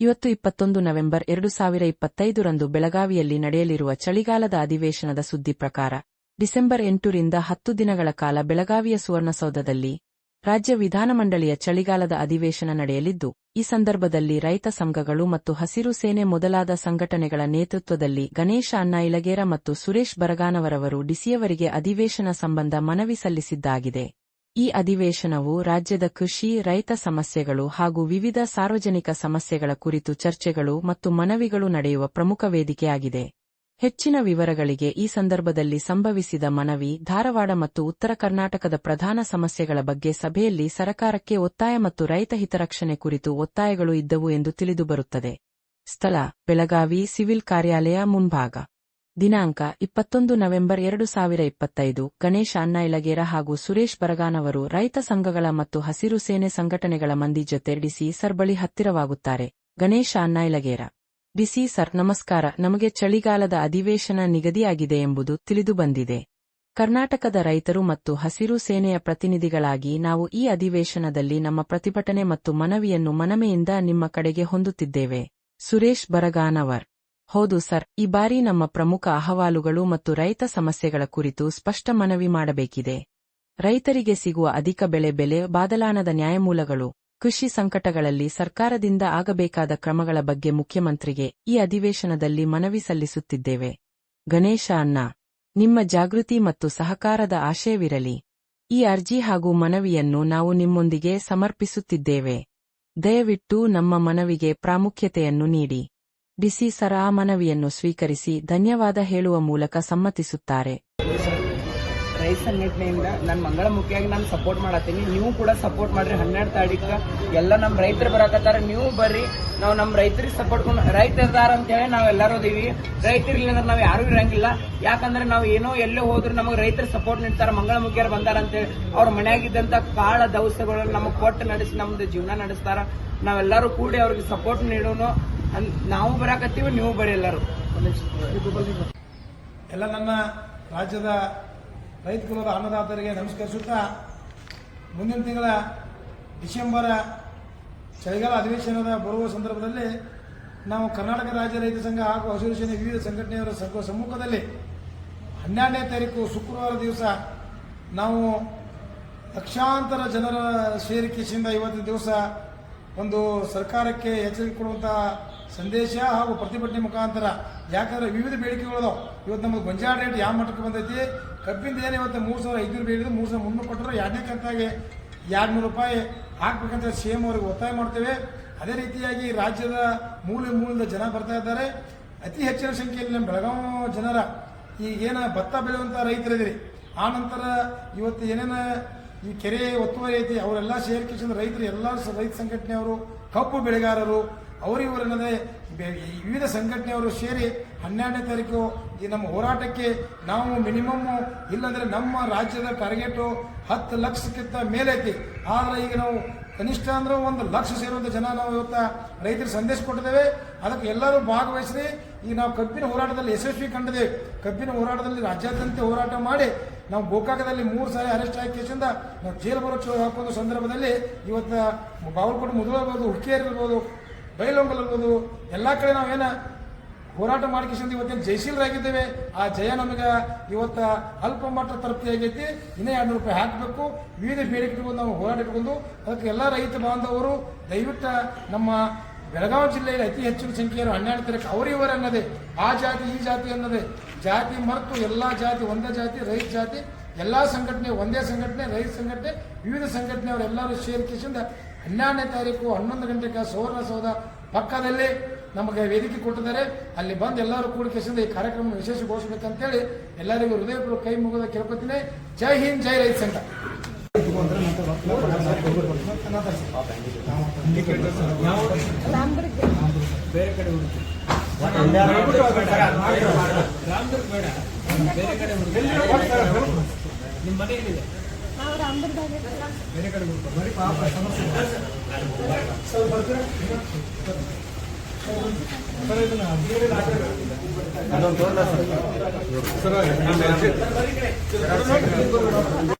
ಇವತ್ತು ಇಪ್ಪತ್ತೊಂದು ನವೆಂಬರ್ ಎರಡು ಸಾವಿರ ಇಪ್ಪತ್ತೈದರಂದು ಬೆಳಗಾವಿಯಲ್ಲಿ ನಡೆಯಲಿರುವ ಚಳಿಗಾಲದ ಅಧಿವೇಶನದ ಸುದ್ದಿ ಪ್ರಕಾರ, ಡಿಸೆಂಬರ್ ಎಂಟರಿಂದ ಹತ್ತು ದಿನಗಳ ಕಾಲ ಬೆಳಗಾವಿಯ ಸುವರ್ಣಸೌಧದಲ್ಲಿ ರಾಜ್ಯ ವಿಧಾನಮಂಡಳಿಯ ಚಳಿಗಾಲದ ಅಧಿವೇಶನ ನಡೆಯಲಿದ್ದು, ಈ ಸಂದರ್ಭದಲ್ಲಿ ರೈತ ಸಂಘಗಳು ಮತ್ತು ಹಸಿರು ಸೇನೆ ಮೊದಲಾದ ಸಂಘಟನೆಗಳ ನೇತೃತ್ವದಲ್ಲಿ ಗಣೇಶ ಅಣ್ಣ ಇಲಗೇರ ಮತ್ತು ಸುರೇಶ್ ಬರಗಾನವರವರು ಡಿಸಿಯವರಿಗೆ ಅಧಿವೇಶನ ಸಂಬಂಧ ಮನವಿ ಸಲ್ಲಿಸಿದ್ದಾಗಿದೆ. ಈ ಅಧಿವೇಶನವು ರಾಜ್ಯದ ಕೃಷಿ, ರೈತ ಸಮಸ್ಯೆಗಳು ಹಾಗೂ ವಿವಿಧ ಸಾರ್ವಜನಿಕ ಸಮಸ್ಯೆಗಳ ಕುರಿತು ಚರ್ಚೆಗಳು ಮತ್ತು ಮನವಿಗಳು ನಡೆಯುವ ಪ್ರಮುಖ ವೇದಿಕೆಯಾಗಿದೆ. ಹೆಚ್ಚಿನ ವಿವರಗಳಿಗೆ ಈ ಸಂದರ್ಭದಲ್ಲಿ ಸಂಭವಿಸಿದ ಮನವಿ, ಧಾರವಾಡ ಮತ್ತು ಉತ್ತರ ಕರ್ನಾಟಕದ ಪ್ರಧಾನ ಸಮಸ್ಯೆಗಳ ಬಗ್ಗೆ ಸಭೆಯಲ್ಲಿ ಸರಕಾರಕ್ಕೆ ಒತ್ತಾಯ ಮತ್ತು ರೈತ ಹಿತರಕ್ಷಣೆ ಕುರಿತು ಒತ್ತಾಯಗಳು ಇದ್ದವು ಎಂದು ತಿಳಿದುಬರುತ್ತದೆ. ಸ್ಥಳ, ಬೆಳಗಾವಿ, ಸಿವಿಲ್ ಕಾರ್ಯಾಲಯ ಮುಂಭಾಗ. ದಿನಾಂಕ ಇಪ್ಪತ್ತೊಂದು ನವೆಂಬರ್ ಎರಡು ಸಾವಿರ ಇಪ್ಪತ್ತೈದು. ಗಣೇಶ ಅಣ್ಣ ಹಾಗೂ ಸುರೇಶ್ ಬರಗಾನವರು ರೈತ ಸಂಘಗಳ ಮತ್ತು ಹಸಿರು ಸೇನೆ ಸಂಘಟನೆಗಳ ಮಂದಿ ಜೊತೆ ಡಿಸಿ ಸರ್ ಬಳಿ ಹತ್ತಿರವಾಗುತ್ತಾರೆ. ಗಣೇಶ ಅಣ್ಣ ಇಲಗೇರ ಡಿಸಿ ಸರ್, ನಮಸ್ಕಾರ. ನಮಗೆ ಚಳಿಗಾಲದ ಅಧಿವೇಶನ ನಿಗದಿಯಾಗಿದೆ ಎಂಬುದು ತಿಳಿದುಬಂದಿದೆ ಕರ್ನಾಟಕದ ರೈತರು ಮತ್ತು ಹಸಿರು ಸೇನೆಯ ಪ್ರತಿನಿಧಿಗಳಾಗಿ ನಾವು ಈ ಅಧಿವೇಶನದಲ್ಲಿ ನಮ್ಮ ಪ್ರತಿಭಟನೆ ಮತ್ತು ಮನವಿಯನ್ನು ಮನಮೆಯಿಂದ ನಿಮ್ಮ ಕಡೆಗೆ ಹೊಂದುತ್ತಿದ್ದೇವೆ. ಸುರೇಶ್ ಬರಗಾನವರ್. ಹೌದು ಸರ್, ಈ ಬಾರಿ ನಮ್ಮ ಪ್ರಮುಖ ಅಹವಾಲುಗಳು ಮತ್ತು ರೈತ ಸಮಸ್ಯೆಗಳ ಕುರಿತು ಸ್ಪಷ್ಟ ಮನವಿ ಮಾಡಬೇಕಿದೆ. ರೈತರಿಗೆ ಸಿಗುವ ಅಧಿಕ ಬೆಳೆ ಬೆಲೆ, ಬಾದಲಾನದ ನ್ಯಾಯಮೂಲಗಳು, ಕೃಷಿ ಸಂಕಟಗಳಲ್ಲಿ ಸರ್ಕಾರದಿಂದ ಆಗಬೇಕಾದ ಕ್ರಮಗಳ ಬಗ್ಗೆ ಮುಖ್ಯಮಂತ್ರಿಗೆ ಈ ಅಧಿವೇಶನದಲ್ಲಿ ಮನವಿ ಸಲ್ಲಿಸುತ್ತಿದ್ದೇವೆ. ಗಣೇಶ ಅಣ್ಣ, ನಿಮ್ಮ ಜಾಗೃತಿ ಮತ್ತು ಸಹಕಾರದ ಆಶಯವಿರಲಿ. ಈ ಅರ್ಜಿ ಹಾಗೂ ಮನವಿಯನ್ನು ನಾವು ನಿಮ್ಮೊಂದಿಗೆ ಸಮರ್ಪಿಸುತ್ತಿದ್ದೇವೆ. ದಯವಿಟ್ಟು ನಮ್ಮ ಮನವಿಗೆ ಪ್ರಾಮುಖ್ಯತೆಯನ್ನು ನೀಡಿ. ಡಿಸಿ ಸರ ಆ ಮನವಿಯನ್ನು ಸ್ವೀಕರಿಸಿ ಧನ್ಯವಾದ ಹೇಳುವ ಮೂಲಕ ಸಮ್ಮತಿಸುತ್ತಾರೆ. ರೈತ ಸಂಘಟನೆಯಿಂದ ನಾನು ಮಂಗಳಮುಖಿಯಾಗಿ ನಾನು ಸಪೋರ್ಟ್ ಮಾಡತ್ತೀನಿ. ನೀವು ಕೂಡ ಸಪೋರ್ಟ್ ಮಾಡ್ರಿ. ಹನ್ನೆರಡು ತಾರೀಕು ಎಲ್ಲ ನಮ್ಮ ರೈತರು ಬರಾಕತ್ತಾರ. ನೀವು ಬರ್ರಿ. ನಾವು ನಮ್ಮ ರೈತರಿಗೆ ಸಪೋರ್ಟ್ ರೈತ ಇರ್ತಾರ ಅಂತ ಹೇಳಿ ನಾವು ಎಲ್ಲರೂ ಅದೀವಿ ರೈತರಿಲ್ಲ ಅಂದ್ರೆ ನಾವು ಯಾರು ಇರಂಗಿಲ್ಲ. ಯಾಕಂದ್ರೆ ನಾವು ಏನೋ ಎಲ್ಲೇ ಹೋದ್ರು ನಮಗೆ ರೈತರು ಸಪೋರ್ಟ್ ನೀಡ್ತಾರ. ಮಂಗಳಮುಖಿಯರು ಬಂದಾರ ಅಂತೇಳಿ ಅವ್ರ ಮನೆಯಾಗಿದ್ದಂತ ಕಾಳ ದವಸಗಳನ್ನು ನಮಗೆ ಕೊಟ್ಟು ನಡೆಸಿ ನಮ್ದು ಜೀವನ ನಡೆಸ್ತಾರ. ನಾವೆಲ್ಲರೂ ಕೂಡಿ ಅವ್ರಿಗೆ ಸಪೋರ್ಟ್ ನೀಡೋನು. ನಾವು ಬರಾಕತ್ತೀವಿ, ನೀವು ಬರೀ ಎಲ್ಲರೂ. ಎಲ್ಲ ನನ್ನ ರಾಜ್ಯದ ರೈತ ಕುಲದ ಅನ್ನದಾತರಿಗೆ ನಮಸ್ಕರಿಸುತ್ತಾ, ಮುಂದಿನ ತಿಂಗಳ ಡಿಸೆಂಬರ ಚಳಿಗಾಲ ಅಧಿವೇಶನದ ಬರುವ ಸಂದರ್ಭದಲ್ಲಿ ನಾವು ಕರ್ನಾಟಕ ರಾಜ್ಯ ರೈತ ಸಂಘ ಹಾಗೂ ಹಸಿರು ಸೇನೆ ವಿವಿಧ ಸಂಘಟನೆಯವರ ಸಂಘ ಸಮ್ಮುಖದಲ್ಲಿ ಹನ್ನೆರಡನೇ ತಾರೀಕು ಶುಕ್ರವಾರ ದಿವಸ ನಾವು ಲಕ್ಷಾಂತರ ಜನರ ಸೇರಿಕೆಯಿಂದ ಇವತ್ತಿನ ದಿವಸ ಒಂದು ಸರ್ಕಾರಕ್ಕೆ ಎಚ್ಚರಿಕೆ ಕೊಡುವಂಥ ಸಂದೇಶ ಹಾಗೂ ಪ್ರತಿಭಟನೆ ಮುಖಾಂತರ. ಯಾಕಂದ್ರೆ ವಿವಿಧ ಬೇಡಿಕೆಗಳು ಇವತ್ತು ನಮಗೆ ಗೊಂಜಾಳ ರೇಟ್ ಯಾವ ಮಟ್ಟಕ್ಕೆ ಬಂದೈತಿ? ಕಬ್ಬಿಂದ ಏನು ಇವತ್ತು ಮೂರು ಸಾವಿರ ಐದುನೂರು ಬೇಡಿದ್ದು, ಮೂರು ಸಾವಿರ ಮುನ್ನೂರು ಕೊಟ್ಟರು ಎರಡನೇ ಕಂತಾಗಿ ಎರಡು ನೂರು ರೂಪಾಯಿ ಹಾಕ್ಬೇಕಂತ ಸಿ ಎಂ ಅವ್ರಿಗೆ ಒತ್ತಾಯ ಮಾಡ್ತೇವೆ. ಅದೇ ರೀತಿಯಾಗಿ ರಾಜ್ಯದ ಮೂಲೆ ಮೂಲದ ಜನ ಬರ್ತಾ ಇದ್ದಾರೆ. ಅತಿ ಹೆಚ್ಚಿನ ಸಂಖ್ಯೆಯಲ್ಲಿ ನಮ್ಮ ಬೆಳಗಾವಿ ಜನರ ಈಗೇನ ಭತ್ತ ಬೆಳೆಯುವಂಥ ರೈತರಿದ್ದೀರಿ. ಆ ನಂತರ ಇವತ್ತು ಏನೇನು ಈ ಕೆರೆ ಒತ್ತುವರಿ ಐತಿ, ಅವರೆಲ್ಲ ಸೇರ್ಕಿಸಿದ ರೈತರು ಎಲ್ಲ ರೈತ ಸಂಘಟನೆಯವರು, ಕಬ್ಬು ಬೆಳೆಗಾರರು ಅವರಿವರನ್ನದೇ ವಿವಿಧ ಸಂಘಟನೆಯವರು ಸೇರಿ ಹನ್ನೆರಡನೇ ತಾರೀಕು ಈ ನಮ್ಮ ಹೋರಾಟಕ್ಕೆ ನಾವು ಮಿನಿಮಮ್ ಇಲ್ಲಾಂದ್ರೆ ನಮ್ಮ ರಾಜ್ಯದ ಟಾರ್ಗೆಟು ಹತ್ತು ಲಕ್ಷಕ್ಕಿಂತ ಮೇಲೈತಿ. ಆದ್ರೆ ಈಗ ನಾವು ಕನಿಷ್ಠ ಅಂದ್ರೆ ಒಂದು ಲಕ್ಷ ಸೇರುವಂತ ಜನ ನಾವು ಇವತ್ತ ರೈತರಿಗೆ ಸಂದೇಶ ಕೊಟ್ಟಿದ್ದೇವೆ. ಅದಕ್ಕೆ ಎಲ್ಲರೂ ಭಾಗವಹಿಸಿ ಈಗ ನಾವು ಕಬ್ಬಿನ ಹೋರಾಟದಲ್ಲಿ ಯಶಸ್ವಿ ಕಂಡಿದ್ದೇವೆ. ಕಬ್ಬಿನ ಹೋರಾಟದಲ್ಲಿ ರಾಜ್ಯಾದ್ಯಂತ ಹೋರಾಟ ಮಾಡಿ ನಾವು ಗೋಕಾಕದಲ್ಲಿ ಮೂರು ಸಾರಿ ಅರೆಸ್ಟ್ ಆಗಿ ಕೇಸಿಂದ ನಾವು ಜೈಲು ಬರೋ ಚೋ ಹಾಕುವ ಸಂದರ್ಭದಲ್ಲಿ ಇವತ್ತು ಬಾಗಲಕೋಟೆ ಮುದುವಾಗಬಹುದು ಇರ್ಬೋದು ಹುಕ್ಕೇರಿ ಇರ್ಬೋದು ಬೈಲೊಂಗಲ್ ಇರ್ಬೋದು ಎಲ್ಲ ಕಡೆ ನಾವೇನ ಹೋರಾಟ ಮಾಡ್ಕೊಂಡು ಇವತ್ತೇನು ಜಯಶೀಲರಾಗಿದ್ದೇವೆ, ಆ ಜಯ ನಮಗೆ ಇವತ್ತ ಅಲ್ಪ ಮಟ್ಟ ತೃಪ್ತಿ ಆಗೈತಿ, ಇನ್ನೇ ಎರಡು ರೂಪಾಯಿ ಹಾಕಬೇಕು, ವಿವಿಧ ಬೇಡಿಕೆ ಇಟ್ಕೊಂಡು ನಾವು ಹೋರಾಟ ಇಟ್ಕೊಂಡು, ಅದಕ್ಕೆ ಎಲ್ಲ ರೈತ ಬಾಂಧವರು, ದಯವಿಟ್ಟು ನಮ್ಮ ಬೆಳಗಾವಿ ಜಿಲ್ಲೆಯಲ್ಲಿ ಅತಿ ಹೆಚ್ಚಿನ ಸಂಖ್ಯೆಯರು ಹನ್ನೆರಡು ತಾರೀಕು ಅವರಿವರು ಅನ್ನೋದೇ, ಆ ಜಾತಿ, ಈ ಜಾತಿ ಅನ್ನೋದೇ, ಜಾತಿ ಮರೆತು ಎಲ್ಲ ಜಾತಿ, ಒಂದೇ ಜಾತಿ, ರೈತ ಜಾತಿ, ಎಲ್ಲ ಸಂಘಟನೆ ಒಂದೇ ಸಂಘಟನೆ, ರೈತ ಸಂಘಟನೆ, ವಿವಿಧ ಸಂಘಟನೆಯವರೆಲ್ಲರೂ ಸೇರಿಕೆಯಿಂದ ಹನ್ನೆರಡನೇ ತಾರೀಕು ಹನ್ನೊಂದು ಗಂಟೆಗೆ ಸುವರ್ಣಸೌಧ ಪಕ್ಕದಲ್ಲಿ ನಮಗೆ ವೇದಿಕೆ ಕೊಟ್ಟಿದ್ದಾರೆ. ಅಲ್ಲಿ ಬಂದು ಎಲ್ಲರೂ ಕೂಡ ಕೆಸಿಂದ ಈ ಕಾರ್ಯಕ್ರಮ ವಿಶೇಷಗೊಳಿಸಬೇಕಂತೇಳಿ ಎಲ್ಲರಿಗೂ ಹೃದಯಪೂರ್ವಕ ಕೈ ಮುಗಿದ ಕೇಳ್ಕೊತೀನಿ ಜೈ ಹಿಂದ್, ಜೈ ರೈತ ಸಂಘ. ಬೇರೆ ಕಡೆ ಹುಡುಕಿ ನಿಮ್ಮ ಬೇಡ ಬೇರೆ ಕಡೆ ಬರೀ ಪಾಪ ಸಮಸ್ಯೆ ಸ್ವಲ್ಪ ಸರ್ ಬರೀ ಪಾಪ ಸಮಸ್ಯೆ